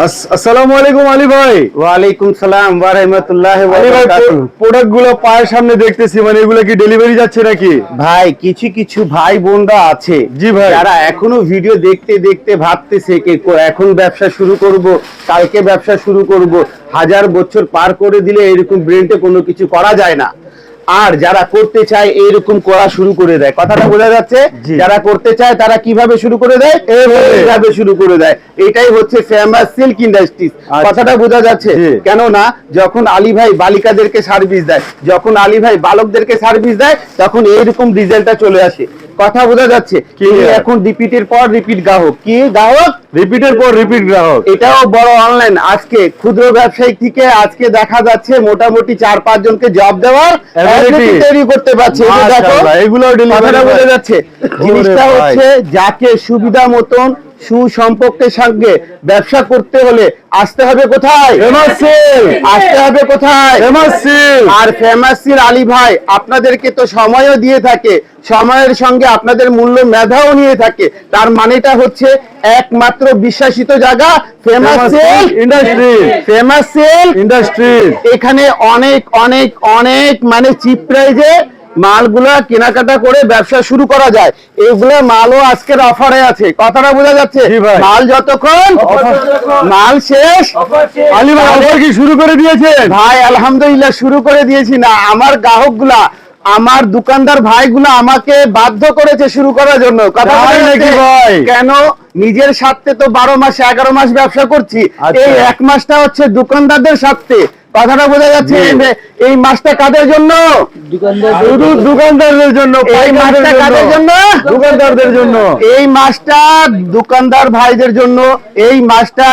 আস- আসসালামু আলাইকুম আলী ভাই। ওয়ালাইকুম সালাম ওয়া রাহমাতুল্লাহি ওয়া বারাকাতুহু। প্রোডাক্টগুলো পায়ের সামনে দেখতেছি মানে এগুলো কি ডেলিভারি যাচ্ছে নাকি? ভাই কিছু কিছু ভাই বোনরা আছে। জি ভাই। যারা এখনও ভিডিও দেখতে দেখতে ভাবতেছে কে এখন ব্যবসা শুরু করব কালকে ব্যবসা শুরু করব। হাজার বছর পার করে দিলে এরকম ব্রেনটে কোনো কিছু করা যায় না। আর যারা করতে চায় এইরকম করা শুরু করে দেয়। কথাটা বোঝা যাচ্ছে? যারা করতে চায় তারা কীভাবে শুরু করে দেয়? এইভাবে। শুরু করে দেয়। এটাই হচ্ছে ফেমাস সিল্ক ইন্ডাস্ট্রিজ। কথাটা বোঝা যাচ্ছে। কেননা যখন আলী ভাই বালিকাদেরকে সার্ভিস দেয় যখন আলী ভাই বালকদেরকে সার্ভিস দেয় তখন এইরকম রিজাল্টটা চলে আসে। কথা বোঝা যাচ্ছে কে. এখন রিপিটের পর রিপিট গ্রাহক। কি গ্রাহক? রিপিটের পর রিপিট গ্রাহক। এটাও বড় অনলাইন আজকে ক্ষুদ্র ব্যবসায়ী থেকে আজকে দেখা যাচ্ছে মোটামুটি চার পাঁচ জনকে জব দেওয়ার তৈরি করতে পারছে। কথাটা বোঝা যাচ্ছে। জিনিসটা হচ্ছে যাকে সুবিধা মতন সুসম্পর্কের সঙ্গে ব্যবসা করতে হলে আসতে হবে কোথায়? আসতে হবে কোথায়? আর ফেমাসির আলী ভাই আপনাদেরকে তো সময়ও দিয়ে থাকে। সময়ের সঙ্গে আপনাদের মূল্য মেধাও নিয়ে থাকে। তার মানেটা হচ্ছে একমাত্র বিশ্বাসিত জায়গা famous Famous sell Silk famous silk industry এখানে অনেক অনেক অনেক মানে চিপ প্রাইজে মালগুলা কেনাকাটা করে ব্যবসা শুরু করা যায়। এগুলো মালও আজকের অফারে আছে। কথাটা বোঝা যাচ্ছে? মাল যতক্ষণ মাল শেষ কি শুরু করে দিয়েছেন? ভাই আলহামদুলিল্লাহ শুরু করে দিয়েছি না। আমার গ্রাহকগুলা আমার দোকানদার ভাইগুলো আমাকে বাধ্য করেছে শুরু করার জন্য। কথা? কেন? নিজের স্বার্থে তো বারো মাস এগারো মাস ব্যবসা করছি। আচ্ছা। এই এক মাসটা হচ্ছে দোকানদারদের স্বার্থে। কথাটা বোঝা যাচ্ছে এই- মাসটা কাদের জন্য? শুধু দোকানদারদের জন্য এই মাসটা কাদের জন্য? দোকানদারদের জন্য। এই মাসটা দোকানদার ভাইদের জন্য এই মাসটা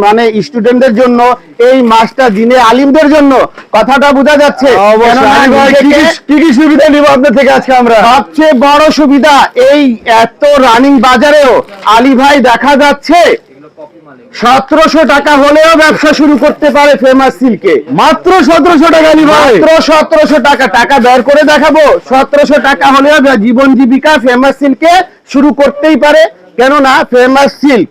মানে স্টুডেন্টদের জন্য এই মাসটা দিনে আলিমদের জন্য। কথাটা বোঝা যাচ্ছে। কি কি সুবিধা নিব আপনার থেকে আজকে আমরা? সবচেয়ে বড় সুবিধা এই এত রানিং বাজারেও আলী ভাই দেখা যাচ্ছে সতেরোশো টাকা হলেও ব্যবসা শুরু করতে পারে ফেমাস সিল্কে মাত্র সতেরোশো টাকা আলী মাত্র সতেরোশো টাকা। টাকা বের করে দেখাবো। সতেরোশো টাকা হলেও জীবন জীবিকা ফেমাস সিল্কে শুরু করতেই পারে। কেননা ফেমাস সিল্ক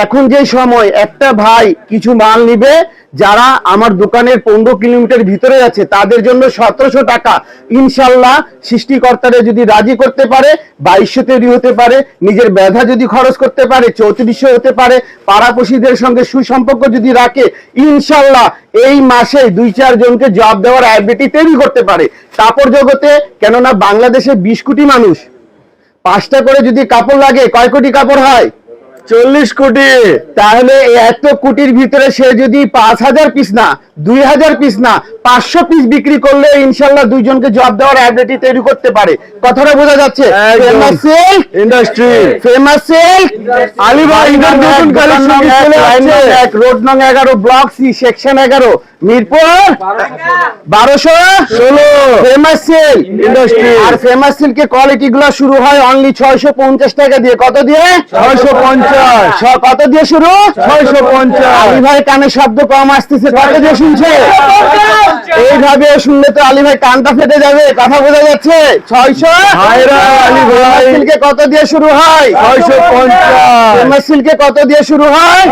এখন যে সময় একটা ভাই কিছু মাল নিবে, যারা আমার দোকানের পনেরো কিলোমিটার ভিতরে আছে, তাদের জন্য সতেরোশো টাকা ইনশাল্লাহ সৃষ্টিকর্তারে যদি রাজি করতে পারে, বাইশশো তৈরি হতে পারে, নিজের ব্যথা যদি খরচ করতে পারে, চৌত্রিশশো হতে পারে, পাড়াপড়শিদের সঙ্গে সুসম্পর্ক যদি রাখে, ইনশাল্লাহ এই মাসে দুই চার জনকে জব দেওয়ার অ্যাবিলিটি তৈরি করতে পারে। কাপড় জগতে, কেননা বাংলাদেশে বিশ কোটি মানুষ। পাঁচটা করে যদি কাপড় লাগে, কয় কোটি কাপড় হয়? চল্লিশ কোটি। তাহলে এত কোটির ভিতরে সে যদি পাঁচ হাজার পিস না দুই হাজার পিস না পাঁচশো পিস বিক্রি করলে ইনশাল্লাহ দুইজনকে জব দেওয়ার অ্যাবিলিটি তৈরি করতে পারে। কথাটা বোঝা যাচ্ছে। Famous silk industry famous silk কি আসছে? রোড নং এগারো ব্লক সি সেকশন এগারো মিরপুর। বারোশো ষোলো। Famous silk Industry। আর ফেমাস সিল্কের কোয়ালিটি গুলো শুরু হয় অনলি ছয়শো পঞ্চাশ টাকা দিয়ে। কত দিয়ে? ছয়শো পঞ্চাশ। ছ- কত দিয়ে শুরু? ছয়শো পঞ্চাশ। আলী ভাই কানে শব্দ কম আসতেছে কত দিয়ে শুনছে? এইভাবে শুনলে তো আলী ভাই কানটা ফেটে যাবে কথা বোঝা যাচ্ছে? ছয়শো? আলী ভাই। সিল্কে কত দিয়ে শুরু হয়? ছয়শো পঞ্চাশ। সিল্কে কত দিয়ে শুরু হয়?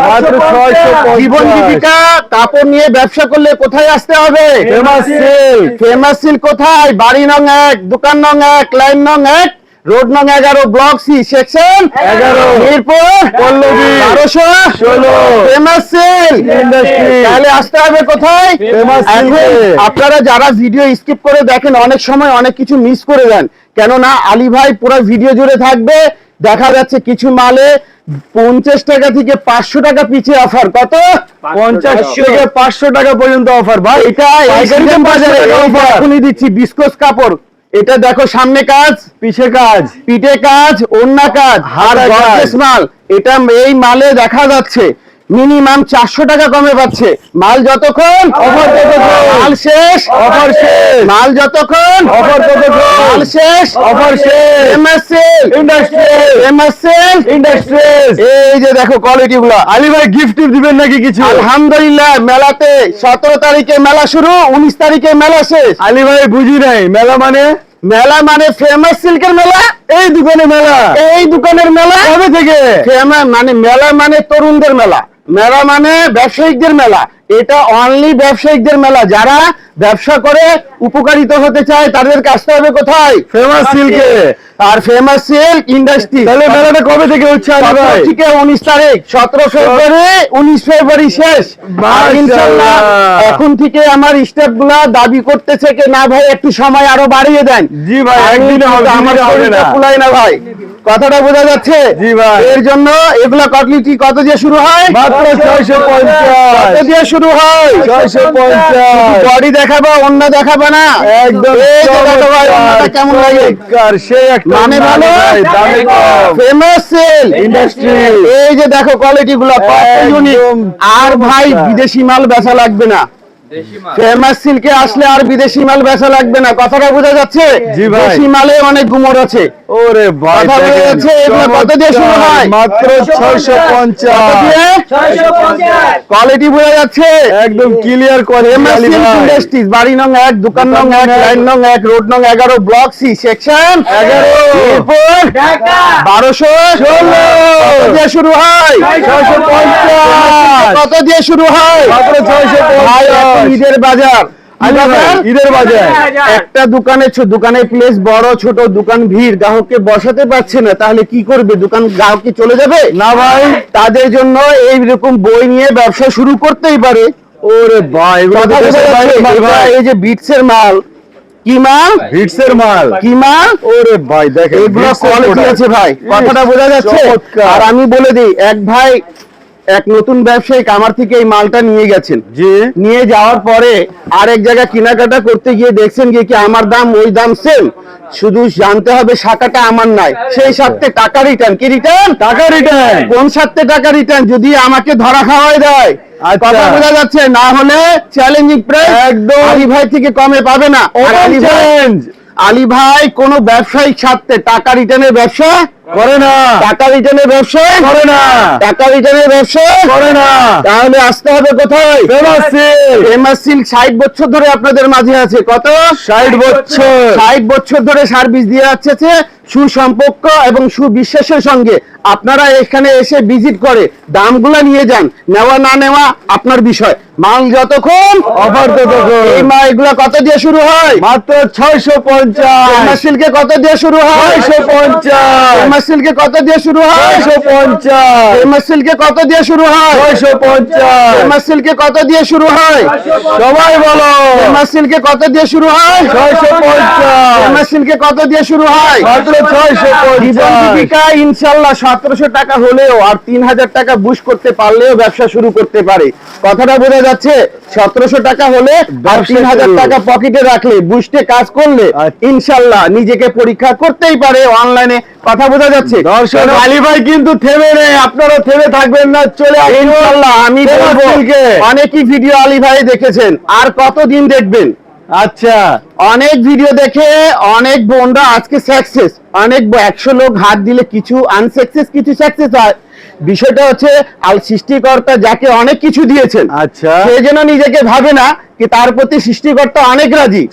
ছয়শো জীবন জীবিকা কাপড় নিয়ে ব্যবসা করলে কোথায় আসতে হবে? ফেমাস সেল ফেমাস সিল কোথায়? বাড়ি নং এক দোকান নং এক লাইন নং এক। রোড নং এগারো ব্লক সি সেকশন এগারো। মিরপুর পল্লবী। বারোশো ষোলো। Famous silk. তাহলে আসতে হবে কোথায়? আপনারা যারা ভিডিও স্কিপ করে দেখেন অনেক সময় অনেক কিছু মিস করে দেন কেননা আলী ভাই পুরো ভিডিও জুড়ে থাকবে। দেখা যাচ্ছে কিছু মালে পঞ্চাশ টাকা থেকে পাঁচশো টাকা পিছিয়ে অফার কত? পঞ্চাশ থেকে পাঁচশো টাকা পর্যন্ত অফার ভাই এটা বাজারে। দিচ্ছি বিস্কোস কাপড়। এটা দেখো সামনে কাজ পিছে কাজ পিঠে কাজ অন্য কাজ হার মাল। এটা এই মালে দেখা যাচ্ছে। মিনিমাম চারশো টাকা কমে পাচ্ছে। মাল যতক্ষণ ততক্ষণ। মাল শেষ। Offer শেষ। মাল যতক্ষণ Offer ততক্ষণ। মাল শেষ। Offer শেষ। এই যে দেখো কোয়ালিটি গুলা। আলী ভাই গিফট দিবেন নাকি কিছু? আলহামদুলিল্লাহ মেলাতে সতেরো তারিখে মেলা শুরু উনিশ তারিখে মেলা শেষ। আলী ভাই বুঝি নাই মেলা মানে? মেলা মানে ফেমাস সিল্কের মেলা? এই দোকানে মেলা। এই দোকানের মেলা? কবে থেকে? ফেমা- মানে মেলা মানে তরুণদের মেলা। মেলা মানে ব্যবসায়িকদের মেলা। এটা অনলি ব্যবসায়িকদের মেলা। যারা ব্যবসা করে উপকারিত হতে চায় তাদেরকে আসতে হবে কোথায়? ফেমাস সিল্কে আর ফেমাস সিল্ক ইন্ডাস্ট্রি তাহলে মেলাটা কবে থেকে হচ্ছে থেকে উনিশ তারিখ। সতেরো ফেব্রুয়ারি উনিশ ফেব্রুয়ারি শেষ। এখন থেকে আমার স্টাফগুলা দাবি করতেছে কি না ভাই একটু সময় আরও বাড়িয়ে দেন। জি ভাই, একদিনে হবে, না ভাই। কথাটা বোঝা যাচ্ছে? জি ভাই। এর জন্য এগুলা কটলিটি কত দিয়ে শুরু হয়? মাত্র ছয়শো কত দিয়ে শুরু হয়? ছয়শো পঞ্চাশ। বডি দেখাবা অন্য দেখাবা না। একদম এই ভাই, অন্যটা কেমন লাগে? চমৎকার, সেই একটা মানে ভালো ভাই, দামে কম ফেমাস সেল Industry। এই যে দেখো কোয়ালিটি গুলো কত একদম ইউনিক আর ভাই। বিদেশি মাল বেচা লাগবে না। ফেমাস সিল্কে আসলে আর বিদেশি মাল বেচা লাগবে না? কথাটা বোঝা যাচ্ছে? দেশি মালে অনেক গুমর আছে। ওরে কথা বোঝা যাচ্ছে, কত দিয়ে শুরু হয়? মাত্র ছয়শো পঞ্চাশ। কোয়ালিটি বোঝা যাচ্ছে? একদম ক্লিয়ার করে ফেমাস সিল্ক ইন্ডাস্ট্রিজ বাড়ি নং এক দোকান নং এক লাইন নং এক রোড নং এগারো ব্লক সি সেকশন এগারো। এরপর বারোশো ষোলো। দিয়ে শুরু হয়? ছয়শো পঞ্চাশ। কত দিয়ে শুরু হয়? মাত্র ঈদের বাজার। ঈদের বাজার। একটা দোকানে ছো- দোকানের প্লেস বড় ছোট দোকান ভিড় গ্রাহককে বসাতে পারছে না তাহলে কি করবে? দোকান গ্রাহক কি চলে যাবে? না ভাই। তাদের জন্য এইরকম বই নিয়ে ব্যবসা শুরু করতেই পারে। ওরে ভাই। এই যে বিটসের মাল। কি মাল? হিটসের মাল। কি মাল? ওরে ভাই দেখেন এগুলো কোয়ালিটি আছে ভাই। কথাটা বোঝা যাচ্ছে? আর আমি বলে দিই এক ভাই এক নতুন ব্যবসায়িক আমার থেকে এই মালটা নিয়ে গেছেন। জি। নিয়ে যাওয়ার পরে আরেক জায়গায় কেনাকাটা করতে গিয়ে দেখছেন গিয়ে কি আমার দাম ওই দাম সেম শুধু জানতে হবে শাখাটা আমার নাই। সেই সাথে টাকা রিটার্ন কি রিটার্ন টাকা রিটার্ন কোন সাথে টাকা রিটার্ন যদি আমাকে ধরা খাওয়াই দেয়। আচ্ছা। কথা বোঝা যাচ্ছে না হলে চ্যালেঞ্জিং প্রাইস একদম। আলী ভাই থেকে কমে পাবে না। আলী ভাই আলী ভাই কোন ব্যবসায়িক স্বার্থে টাকা রিটার্নের ব্যবসা করে না। টাকা রিটার্নের ব্যবসা করে না। টাকা রিটার্নের ব্যবসা করে না। তাহলে আসতে হবে কোথায়? ফেমাস সিল্ক ষাট বছর ধরে আপনাদের মাঝে আছে। কত? 60 বছর। ষাট বছর ধরে সার্ভিস দিয়ে যাচ্ছে সুসম্পর্ক এবং সুবিশ্বাসের সঙ্গে। আপনারা এখানে এসে ভিজিট করে দামগুলা নিয়ে যান। নেওয়া না নেওয়া আপনার বিষয়। মাল যতক্ষণ অফার ততক্ষণ। এই মাল এগুলা কত দিয়ে শুরু হয়? মাত্র ছয়শো পঞ্চাশ। সিল্কে কত দিয়ে শুরু হয়? ছয়শো পঞ্চাশ। সিল্কে কত দিয়ে শুরু হয়? ছয়শো পঞ্চাশ। সিল্কে কত দিয়ে শুরু হয়? ছয়শো পঞ্চাশ। সিল্কে কত দিয়ে শুরু হয়? সবাই বলো। সিল্কে কত দিয়ে শুরু হয়? ছয়শো পঞ্চাশ। সিল্কে কত দিয়ে শুরু হয়? মাত্র ছয়শো পঞ্চাশ। ইনশাল্লাহ সতেরোশো টাকা হলেও আর তিন হাজার টাকা বুশ করতে পারলেও ব্যবসা শুরু করতে পারে। কথাটা বোঝা যাচ্ছে সতেরোশো টাকা হলে আর তিন হাজার টাকা পকেটে রাখলে বুঝতে কাজ করলে আচ্ছা। ইনশাল্লাহ নিজেকে পরীক্ষা করতেই পারে অনলাইনে কথা বোঝা যাচ্ছে। দর্শক আলী ভাই কিন্তু থেমে নেই আপনারা থেমে থাকবেন না চলে ইনশাল্লাহ আমি বলব অনেকই ভিডিও আলী ভাই দেখেছেন আর কতদিন দেখবেন? আচ্ছা অনেক ভিডিও দেখে অনেক বোনরা আজকে সাকসেস অনেক একশো লোক হাত দিলে কিছু আনসাকসেস কিছু সাকসেস হয়। বিষয়টা হচ্ছে আল সৃষ্টিকর্তা যাকে অনেক কিছু দিয়েছেন আচ্ছা। সে যেন নিজেকে ভাবে না কি তার প্রতি সৃষ্টিকর্তা অনেক রাজি।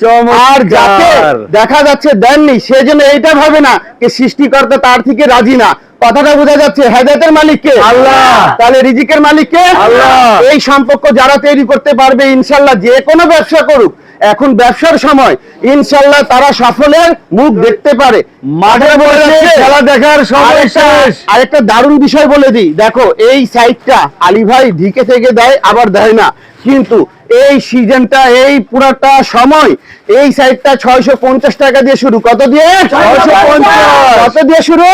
আর যাকে দেখা যাচ্ছে দেননি সে যেন এইটা ভাবে না যে সৃষ্টিকর্তা তার থেকে রাজি না। কথাটা বোঝা যাচ্ছে হেদায়তের মালিককে আল্লাহ। তাহলে রিজিকের মালিককে আল্লাহ। এই সম্পর্ক যারা তৈরি করতে পারবে ইনশাল্লাহ যে কোনো ব্যবসা করুক এখন ব্যবসার সময় ইনশাল্লাহ তারা সফলের মুখ দেখতে পারে। মাঠে বসে খেলা দেখার সময় আরেকটা শেষ। আরেকটা দারুণ বিষয় বলে দিই। দেখো এই সাইডটা আলী ভাই ঢিকে থেকে দেয় আবার দেয় না। কিন্তু এই সিজনটা এই পুরাটা সময় এই সাইডটা ছয়শো পঞ্চাশ টাকা দিয়ে শুরু। কত দিয়ে? 650 কত দিয়ে শুরু?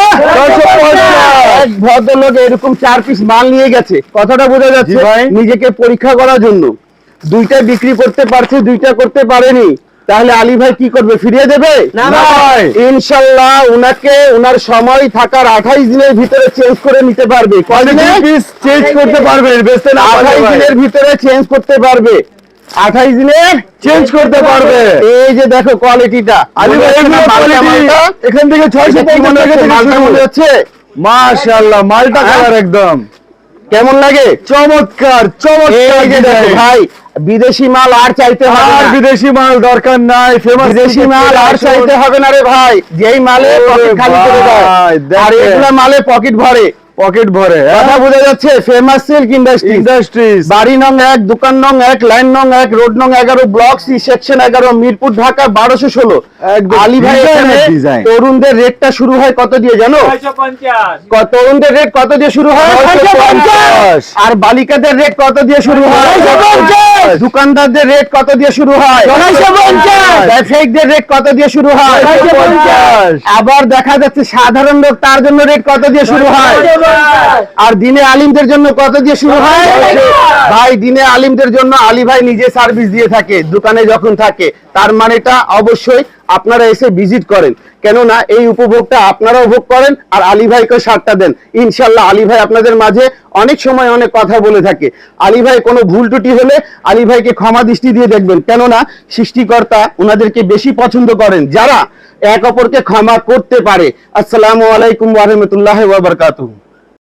650 এক ভদ্রলোক এরকম চার পিস মাল নিয়ে গেছে। কথাটা বোঝা যাচ্ছে। নিজেকে পরীক্ষা করার জন্য। দুইটা বিক্রি করতে পারছে দুইটা করতে পারেনি। তাহলে আলী ভাই কি করবে? ফিরিয়ে দেবে? ইনশাল্লাহ উনাকে উনার সময় থাকার আঠাইশ দিনের ভিতরে চেঞ্জ করে নিতে পারবে। চেঞ্জ করতে পারবেন বেচতে না পারলে আঠাইশ দিনের ভিতরে চেঞ্জ করতে পারবে। আঠাইশ দিনের চেঞ্জ করতে পারবে। এই যে দেখো কোয়ালিটিটা আলী ভাই এখান থেকে ছয়শো মনে হচ্ছে মাশাআল্লাহ মালটা হ্যাঁ? কালার একদম। কেমন লাগে? চমৎকার চমৎকার। ভাই বিদেশি মাল আর চাইতে হবে আর বিদেশি মাল দরকার নাই ফেমাস বিদেশি মাল আর চাইতে হবে না রে ভাই। যেই মালে পকেট খালি করে দেয়। আর। এগুলা মালে পকেট ভরে। পকেট ভরে হ্যাঁ? কথা বোঝা যাচ্ছে ফেমাস সিল্ক ইন্ডাস্ট্রি ইন্ডাস্ট্রিজ বাড়ি নং এক দোকান নং এক লাইন নং এক রোড নং এগারো ব্লক সি সেকশন এগারো মিরপুর ঢাকা বারোশো ষোলো। আলী ভাই। তরুণদের রেটটা শুরু হয় কত দিয়ে জানো? তরুণদের রেট কত দিয়ে শুরু হয়? আর বালিকাদের রেট কত দিয়ে শুরু হয়? 950 দোকানদারদের রেট কত দিয়ে শুরু হয়? ব্যবসায়িকদের রেট কত দিয়ে শুরু হয়? আবার দেখা যাচ্ছে সাধারণ লোক তার জন্য রেট কত দিয়ে শুরু হয়? আর দিনে আলিমদের জন্য কত দিয়ে শুরু হয়? ভাই দিনে আলিমদের জন্য আলী ভাই নিজে সার্ভিস দিয়ে থাকে দোকানে যখন থাকে। তার মানেটা অবশ্যই আপনারা এসে ভিজিট করেন। কেননা এই উপভোগটা আপনারাও ভোগ করেন আর আলী ভাইকে সারটা দেন। ইনশাল্লাহ আলী ভাই আপনাদের মাঝে অনেক সময় অনেক কথা বলে থাকে। আলী ভাই কোনো ভুল ত্রুটি হলে আলী ভাইকে ক্ষমা দৃষ্টি দিয়ে দেখবেন। কেননা সৃষ্টিকর্তা ওনাদেরকে বেশি পছন্দ করেন। যারা এক অপরকে ক্ষমা করতে পারে। আসসালামু আলাইকুম রাহমাতুল্লাহি ওয়া বারাকাতুহু।